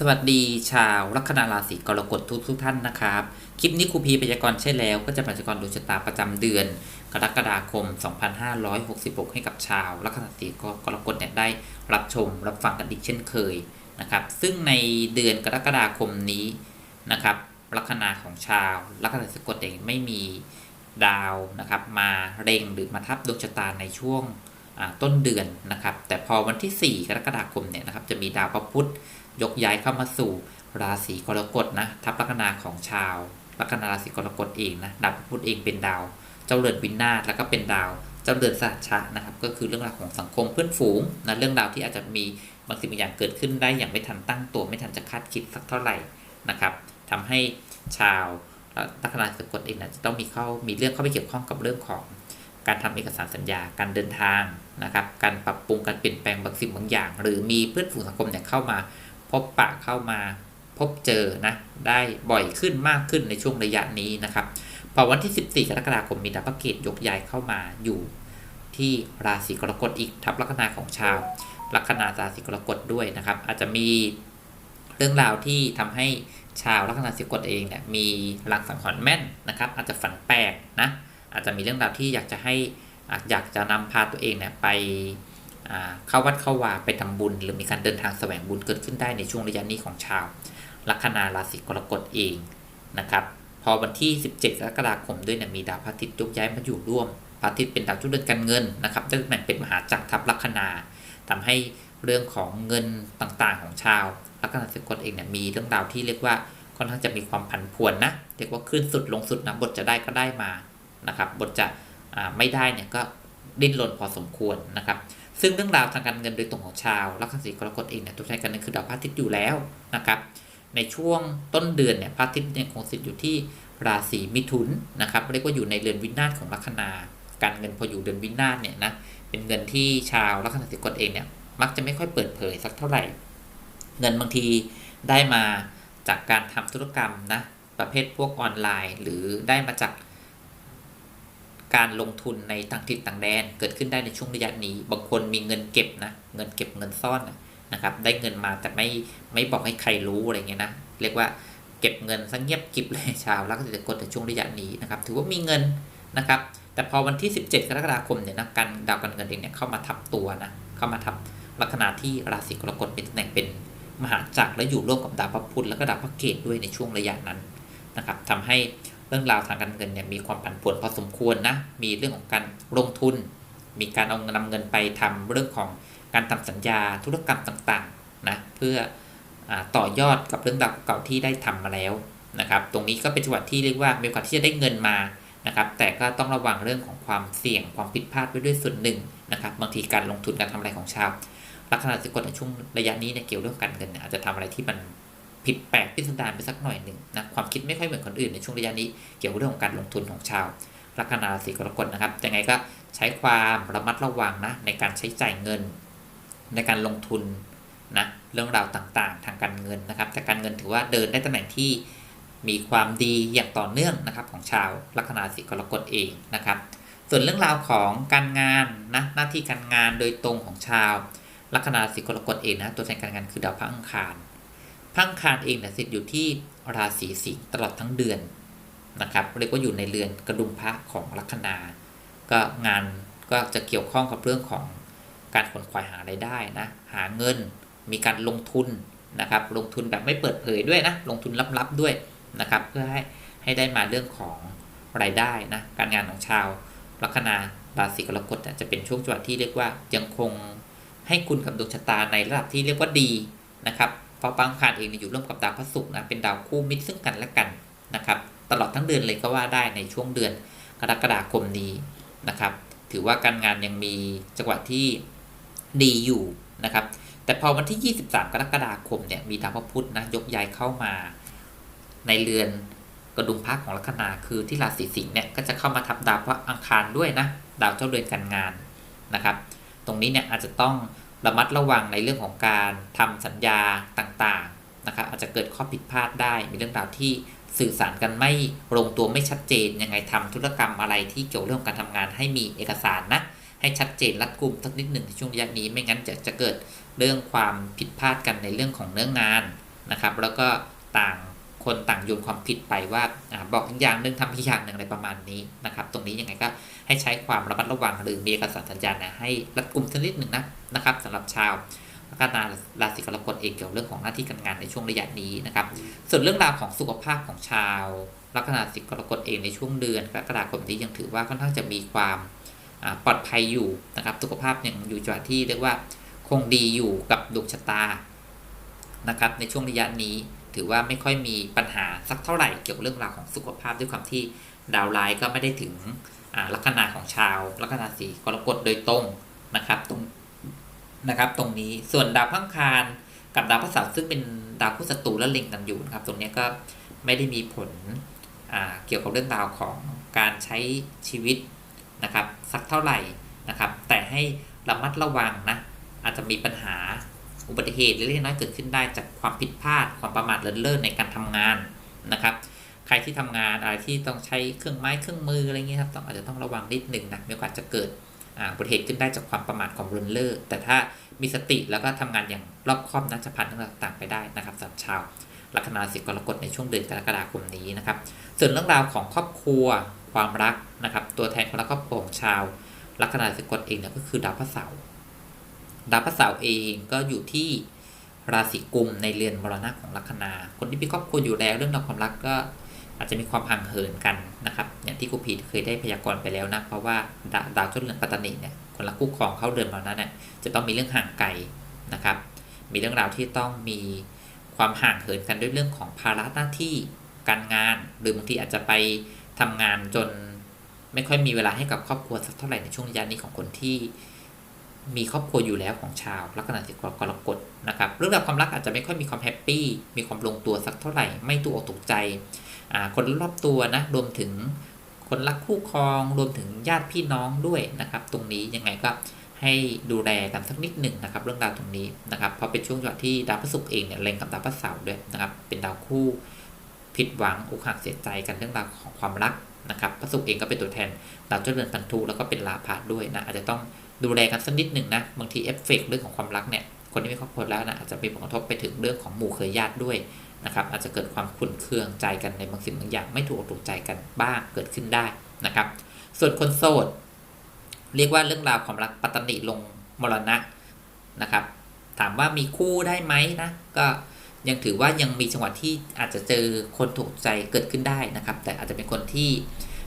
สวัสดีชาวลัคนาราศีกรกฎทุกทุกท่านนะครับ คลิปนี้ครูพีพยากรณ์ใช่แล้ว ก็จะพยากรณ์ดวงชะตาประจำเดือน กรกฎาคม 2566 ให้กับชาวลัคนาราศีกรกฎเนี่ยได้รับชมรับฟังกันอีกเช่นเคยนะครับ ซึ่งในเดือนกรกฎาคมนี้นะครับลัคนาของชาวลัคนาราศีกรกฎเองไม่มีดาวนะครับ มาเร็งหรือมาทับดวงชะตาในช่วงต้นเดือนนะครับ แต่พอวันที่ 4 กรกฎาคมเนี่ยนะครับจะมีดาวพระพุธ ยกย้ายเข้ามาสู่ราศีกรกฎนะทับลัคนาของชาวลัคนาราศีกรกฎเองนะดาวพุธเองเป็นดาว เจ้าเรือนวินาศแล้วก็เป็นดาว เจ้าเรือนสหัชชะนะครับ ก็คือเรื่องราวของสังคมเพื่อนฝูงนะเรื่องราวที่อาจจะมีบางสิ่งบางอย่างเกิดขึ้นได้อย่างไม่ทันตั้งตัวไม่ทันจะคาดคิดสักเท่าไหร่นะครับทำให้ชาวลัคนาราศีกรกฎเองนะจะต้องมีเข้ามีเรื่องเข้าไปเกี่ยวข้องกับเรื่องของการทำเอกสารสัญญา การเดินทางนะครับ การปรับปรุงการเปลี่ยนแปลงบางสิ่งบางอย่าง หรือมีเพื่อนฝูงสังคมเนี่ยเข้ามา พบปะเข้ามาพบเจอนะได้บ่อยขึ้นมากขึ้นในช่วงระยะนี้นะครับพอวันที่ 14 กรกฎาคมมีดาวพระเกตยกย้ายเข้ามาอยู่ที่ราศีกรกฎอีกทับลัคนาของชาวลัคนาราศีกรกฎด้วยนะครับ อาจจะมีเรื่องราวที่ทำให้ชาวลัคนาราศีกรกฎเองเนี่ยมีลังสังหรณ์แม่นนะครับ อาจจะฝันแปลกนะอาจจะมีเรื่องราวที่อยากจะให้อะอยากจะนำพาตัวเองเนี่ยไป เข้าวัดเข้าวาไปทำบุญ หรือมีการเดินทางแสวงบุญเกิดขึ้นได้ในช่วงระยะนี้ของชาวลัคนาราศีกรกฎเองนะครับ พอวันที่ 17กรกฎาคมด้วยเนี่ยมีดาวพระอาทิตย์ยกย้ายมาอยู่ร่วมพระอาทิตย์เป็นดาวจุดเดือนการเงินนะครับได้ตำแหน่งเป็นมหาจักรทัพลัคนาทำให้เรื่องของเงินต่างๆของชาวลัคนาราศีกรกฎเองเนี่ยมีเรื่องราวที่เรียกว่าค่อนข้างจะมีความผันผวนนะเรียกว่าขึ้นสุดลงสุดนะบทจะได้ก็ได้มานะครับบทจะไม่ได้เนี่ยก็ดิ้นรนพอสมควรนะครับ ซึ่งเรื่องราวทางการเงินโดยตรงของชาวลัคนาสีกรกฎเองเนี่ยตัวแทนการเงินคือดาวพระอาทิตย์อยู่แล้วนะครับ ในช่วงต้นเดือนเนี่ยพระอาทิตย์เนี่ยคงสิทธิ์อยู่ที่ราศีมิถุนนะครับเรียกว่าอยู่ในเรือนวินาศของลัคนาการเงินพออยู่เรือนวินาศเนี่ยนะเป็นเงินที่ชาวลัคนีกรกฎเองเนี่ยมักจะไม่ค่อยเปิดเผยสักเท่าไหร่ เงินบางทีได้มาจากการทำธุรกรรมนะประเภทพวกออนไลน์ หรือได้มาจาก การลงทุนในต่างถิ่นต่างแดน เกิดขึ้นได้ในช่วงระยะนี้ บางคนมีเงินเก็บนะ เงินเก็บเงินซ่อนนะครับ ได้เงินมาแต่ไม่ไม่บอกให้ใครรู้อะไรเงี้ยนะ เรียกว่าเก็บเงินซะเงียบกิบเลยชาวลัคนากฎในช่วงระยะนี้นะครับ ถือว่ามีเงินนะครับ แต่พอวันที่ 17 กรกฎาคมเนี่ยนะการดาวการเงินเองเนี่ยเข้ามาทับตัวนะ เข้ามาทับลัคนาที่ราศีกรกฎเป็นตำแหน่งเป็นมหาจักรและอยู่ร่วมกับดาวพระพุธแล้วก็ดาวพระเกตด้วยในช่วงระยะนั้นนะครับทำให้ เรื่องราวทางการเงินเนี่ยมีความผันผวนพอสมควรนะ มีเรื่องของการลงทุน มีการเอานำเงินไปทำเรื่องของการทำสัญญาธุรกรรมต่างๆนะเพื่ออต่อยอดกับเรื่องราวเก่าที่ได้ทำมาแล้วนะครับ ตรงนี้ก็เป็นจังหวะที่เรียกว่ามีโอกาสที่จะได้เงินมานะครับ แต่ก็ต้องระวังเรื่องของความเสี่ยงความผิดพลาดไว้ด้วยส่วนหนึ่งนะครับ บางทีการลงทุนการทำอะไรของชาวลัคนาสิกฎในช่วงระยะนี้เนี่ยเกี่ยวเรื่องการเงินอาจจะทำอะไรที่มัน ผิดแปลกพิสดารไปสักหน่อยหนึ่งนะความคิดไม่ค่อยเหมือนคนอื่นในช่วงระยะนี้เกี่ยวกับเรื่องของการลงทุนของชาวลัคนาราศีกรกฎนะครับยังไงก็ใช้ความระมัดระวังนะในการใช้จ่ายเงิน ในการลงทุนนะเรื่องราวต่างๆ ทางการเงินนะครับ แต่การเงินถือว่าเดินได้ตำแหน่งที่มีความดีอย่างต่อเนื่องนะครับของชาวลัคนาราศีกรกฎเองนะครับ ส่วนเรื่องราวของการงานนะหน้าที่การงานโดยตรงของชาวลัคนาราศีกรกฎเองนะตัวแทนการงานคือดาวพระอังคาร พังคารเองเนี่ยสิทธิ์อยู่ที่ราศีสิงห์ตลอดทั้งเดือนนะครับเรียกว่าอยู่ในเรือนกระดุมพระของลัคนา ก็งานก็จะเกี่ยวข้องกับเรื่องของการขนขวายหารายได้นะหาเงินมีการลงทุนนะครับลงทุนแบบไม่เปิดเผยด้วยนะลงทุนลับๆด้วยนะครับเพื่อให้ให้ได้มาเรื่องของรายได้นะการงานของชาวลัคนาราศีกรกฎจะเป็นช่วงจังหวะที่เรียกว่ายังคงให้คุณกับดวงชะตาในระดับที่เรียกว่าดีนะครับ ราะบางคารเองอยู่ร่วมกับดาวพระศุกร์นะเป็นดาวคู่มิตรซึ่งกันและกันนะครับตลอดทั้งเดือนเลยก็ว่าได้ในช่วงเดือนกรกฎาคมนี้นะครับ ถือว่าการงานยังมีจังหวะที่ดีอยู่นะครับ แต่พอวันที่ 23 กรกฎาคมเนี่ยมีดาวพระพุธนะยกย้ายเข้ามา ในเรือนกระดุมพระของลัคนาคือที่ราศีสิงห์เนี่ยก็จะเข้ามาทับดาวพระอังคารด้วยนะดาวเจ้าเรือนการงานนะครับ ตรงนี้เนี่ยอาจจะต้องระมัดระวังในเรื่องของการทำสัญญาต่างๆนะครับอาจจะเกิดข้อผิดพลาดได้ มีเรื่องราวที่สื่อสารกันไม่ลงตัวไม่ชัดเจน ยังไงทำธุรกรรมอะไรที่เกี่ยวเรื่องการทำงานให้มีเอกสารนะ ให้ชัดเจนรัดกุมสักนิดหนึ่งในช่วงระยะนี้ ไม่งั้นจะจะเกิดเรื่องความผิดพลาดกันในเรื่องของเนื้องานนะครับ แล้วก็ต่างคนต่างโยนความผิดไปว่าอบอกอีกอย่างหนึ่งทำอีกอย่างหนึ่งอะไรประมาณนี้นะครับ ตรงนี้ยังไงก็ให้ใช้ความระมัดระวังหรือมีเอกสารสัญญาณนะให้รัดกุมสักนิดหนึ่งนะนะครับสำหรับชาว ลัคนาราศีกรกฎเองเกี่ยวกับเรื่องของหน้าที่การงานในช่วงระยะนี้นะครับ ส่วนเรื่องราวของสุขภาพของชาวลัคนาราศีกรกฎเองในช่วงเดือนกรกฎาคมนี้ยังถือว่าค่อนข้างจะมีความปลอดภัยอยู่นะครับ สุขภาพยังอยู่จังหวะที่เรียกว่าคงดีอยู่กับดวงชะตานะครับ ในช่วงระยะนี้ถือว่าไม่ค่อยมีปัญหาสักเท่าไหร่เกี่ยวกับเรื่องราวของสุขภาพด้วยความที่ดาวไลน์ก็ไม่ได้ถึงลัคนาของชาวลัคนาราศีกรกฎโดยตรงนะครับ ตรง นะครับ ตรงนี้ส่วนดาวพังคารกับดาวพฤหัสาร์ซึ่งเป็นดาวคู่ศัตรูและเล็งกันอยู่นะครับ ตรงนี้ก็ไม่ได้มีผลเกี่ยวกับเรื่องราวของการใช้ชีวิตนะครับ สักเท่าไหร่นะครับ แต่ให้ระมัดระวังนะอาจจะมีปัญหาอุบัติเหตุเล็กน้อยเกิดขึ้นได้จากความผิดพลาดความประมาทเลินเล่อในการทำงานนะครับ ใครที่ทำงานอะไรที่ต้องใช้เครื่องไม้เครื่องมืออะไรเงี้ยครับต้องอาจจะต้องระวังนิดหนึ่งนะมีโอกาสจะเกิด อ่าอุบัติเหตุขึ้นได้จากความประมาทของเลินเล่อแต่ถ้ามีสติแล้วก็ทำงานอย่างรอบคอบนะจะผ่านเรื่องต่างๆไปได้นะครับสำหรับชาวลัคนาราศีกรกฎในช่วงเดือนกรกฎาคมนี้นะครับ ส่วนเรื่องราวของครอบครัวความรักนะครับ ตัวแทนคนรักครอบครัวของชาวลัคนาราศีกรเองเนี่ยก็คือดาวพระเสาร์ดาวพระเสาร์เองก็อยู่ที่ราศีกุมในเรือนมรณะของลัคนา คนที่มีครอบครัวอยู่แล้วเรื่องราวความรักก็ อาจจะมีความห่างเหินกันนะครับ อย่างที่ครูพีเคยได้พยากรณ์ไปแล้วนะ เพราะว่าดาวดาวเจ้าเรือนปัตตานีเนี่ยคนรักคู่ครองเข้าเรือนมรณะเนี่ยจะต้องมีเรื่องห่างไกลนะครับ มีเรื่องราวที่ต้องมีความห่างเหินกันด้วยเรื่องของภาระหน้าที่การงาน หรือบางทีอาจจะไปทำงานจนไม่ค่อยมีเวลาให้กับครอบครัวสักเท่าไหร่ในช่วงระยะนี้ของคนที่มีครอบครัวอยู่แล้วของชาวลัคนาราศีกรกนะครับ เรื่องราวความรักอาจจะไม่ค่อยมีความแฮปปี้มีความลงตัวสักเท่าไหร่ ไม่ถูกอกถูกใจคนรอบตัวนะรวมถึงคนรักคู่ครองรวมถึงญาติพี่น้องด้วยนะครับ ตรงนี้ยังไงก็ให้ดูแลกันสักนิดหนึ่งนะครับ เรื่องราวตรงนี้นะครับเพราะเป็นช่วงจังหวะที่ดาวพฤหัสเองเนี่ยเล็งกับดาวพฤหัสด้วยนะครับ เป็นดาวคู่ผิดหวังอกหักเสียใจกันเรื่องราวของความรักนะครับพฤหัสเองก็เป็นตัวแทนดาวเจ้าเรือนพันธุแล้วก็เป็นลาภะด้วยนะอาจจะต้องดูแลกันสักนิดหนึ่งนะบางทีเอฟเฟกต์เรื่องของความรักเนี่ย คนที่มีครอบครัวแล้วนะอาจจะมีผลกระทบไปถึงเรื่องของหมู่เคยญาติด้วยนะครับ อาจจะเกิดความขุ่นเคืองใจกันในบางสิ่งบางอย่างไม่ถูกอกถูกใจกันบ้างเกิดขึ้นได้นะครับ ส่วนคนโสด เรียกว่าเรื่องราวความรักปัตตนิลงมรณะนะครับ ถามว่ามีคู่ได้ไหมนะก็ยังถือว่ายังมีจังหวะที่อาจจะเจอคนถูกใจเกิดขึ้นได้นะครับ แต่อาจจะเป็นคนที่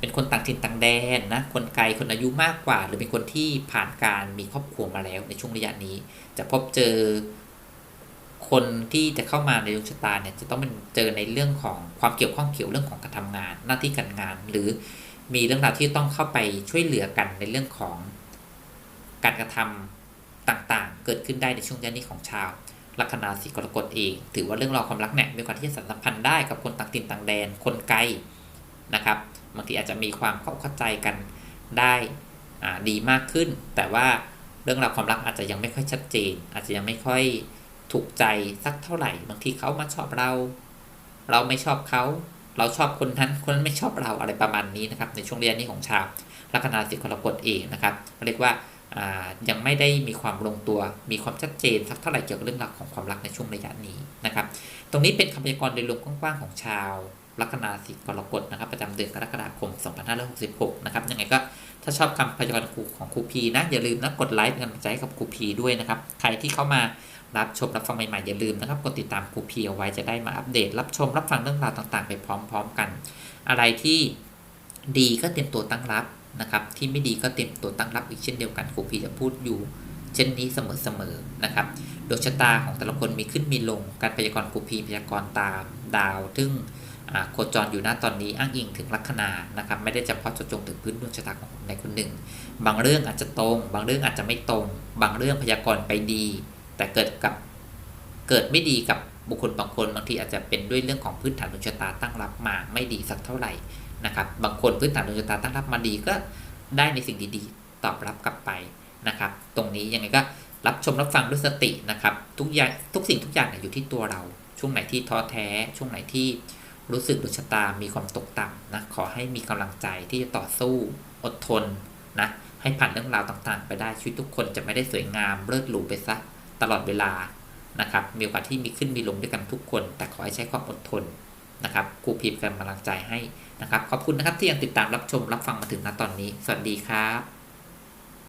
เป็นคนต่างถิ่นต่างแดนนะ คนไกล คนอายุมากกว่า หรือเป็นคนที่ผ่านการมีครอบครัวมาแล้วในช่วงระยะนี้ จะพบเจอคนที่จะเข้ามาในดวงชะตาเนี่ยจะต้องเป็นเจอในเรื่องของความเกี่ยวข้องเกี่ยวเรื่องของการทำงาน หน้าที่การงาน หรือมีเรื่องราวที่ต้องเข้าไปช่วยเหลือกันในเรื่องของการกระทำต่างๆ เกิดขึ้นได้ในช่วงระยะนี้ของชาวลัคนาราศีกรกฎเอง ถือว่าเรื่องราวความรักเนี่ยมีโอกาสที่จะสัมพันธ์ได้กับคนต่างถิ่นต่างแดนคนไกลนะครับ บางทีอาจจะมีความเข้าใจกันได้ดีมากขึ้น แต่ว่าเรื่องราวความรักอาจจะยังไม่ค่อยชัดเจน อาจจะยังไม่ค่อยถูกใจสักเท่าไหร่ บางทีเขามาชอบเรา เราไม่ชอบเขา เราชอบคนนั้นคนนั้นไม่ชอบเราอะไรประมาณนี้นะครับในช่วงระยะนี้ของชาวลัคนาราศีกรกฎเองนะครับเรียกว่ายังไม่ได้มีความลงตัว มีความชัดเจนสักเท่าไหร่เกี่ยวกับเรื่องราวของความรักในช่วงระยะนี้นะครับ ตรงนี้เป็นคำพยากรณ์โดยรวมกว้างๆของชาว ลัคนาราศีกรกฎนะครับ ประจำเดือนกรกฎาคม 2566 นะครับ ยังไงก็ถ้าชอบคำพยากรณ์ของครูพีนะ อย่าลืมนะกดไลค์เป็นกำลังใจให้กับครูพีด้วยนะครับ ใครที่เข้ามารับชมรับฟังใหม่ๆ อย่าลืมนะครับ กดติดตามครูพีเอาไว้จะได้มาอัปเดต รับชมรับฟังเรื่องราวต่างๆ ไปพร้อม ๆ กัน อะไรที่ดีก็เตรียมตัวตั้งรับนะครับ ที่ไม่ดีก็เตรียมตัวตั้งรับอีกเช่นเดียวกันครูพีจะพูดอยู่เช่นนี้เสมอๆนะครับดวงชะตาของแต่ละคนมีขึ้นมีลง การพยากรณ์ครูพีพยากรณ์ตามดาวซึ่ง โคจรอยู่หน้าตอนนี้อ้างอิงถึงลัคนานะครับไม่ได้เฉพาะเจาะจงถึงพื้นดวงชะตาของคนใดคนหนึ่ง บางเรื่องอาจจะตรง บางเรื่องอาจจะไม่ตรง บางเรื่องพยากรณ์ไปดี แต่เกิดกับเกิดไม่ดีกับบุคคลบางคนบางทีอาจจะเป็นด้วยเรื่องของพื้นฐานดวงชะตาตั้งรับมาไม่ดีสักเท่าไหร่นะครับบางคนพื้นฐานดวงชะตาตั้งรับมาดีก็ได้ในสิ่งดีๆ ตอบรับกลับไปนะครับ ตรงนี้ยังไงก็รับชมรับฟังด้วยสตินะครับ ทุกอย่างทุกสิ่งทุกอย่างอยู่ที่ตัวเรา ช่วงไหนที่ท้อแท้ ช่วงไหนที่ รู้สึกดวงชะตามีความตกต่ำนะขอให้มีกำลังใจที่จะต่อสู้อดทนนะให้ผ่านเรื่องราวต่างๆ ไปได้ชีวิตทุกคนจะไม่ได้สวยงามเลิศหรูไปซะตลอดเวลานะครับมีโอกาสที่มีขึ้นมีลงด้วยกันทุกคน แต่ขอให้ใช้ความอดทนนะครับครูพีเป็นกำลังใจให้นะครับขอบคุณนะครับที่ยังติดตามรับชมรับฟังมาถึงณตอนนี้ สวัสดีครับ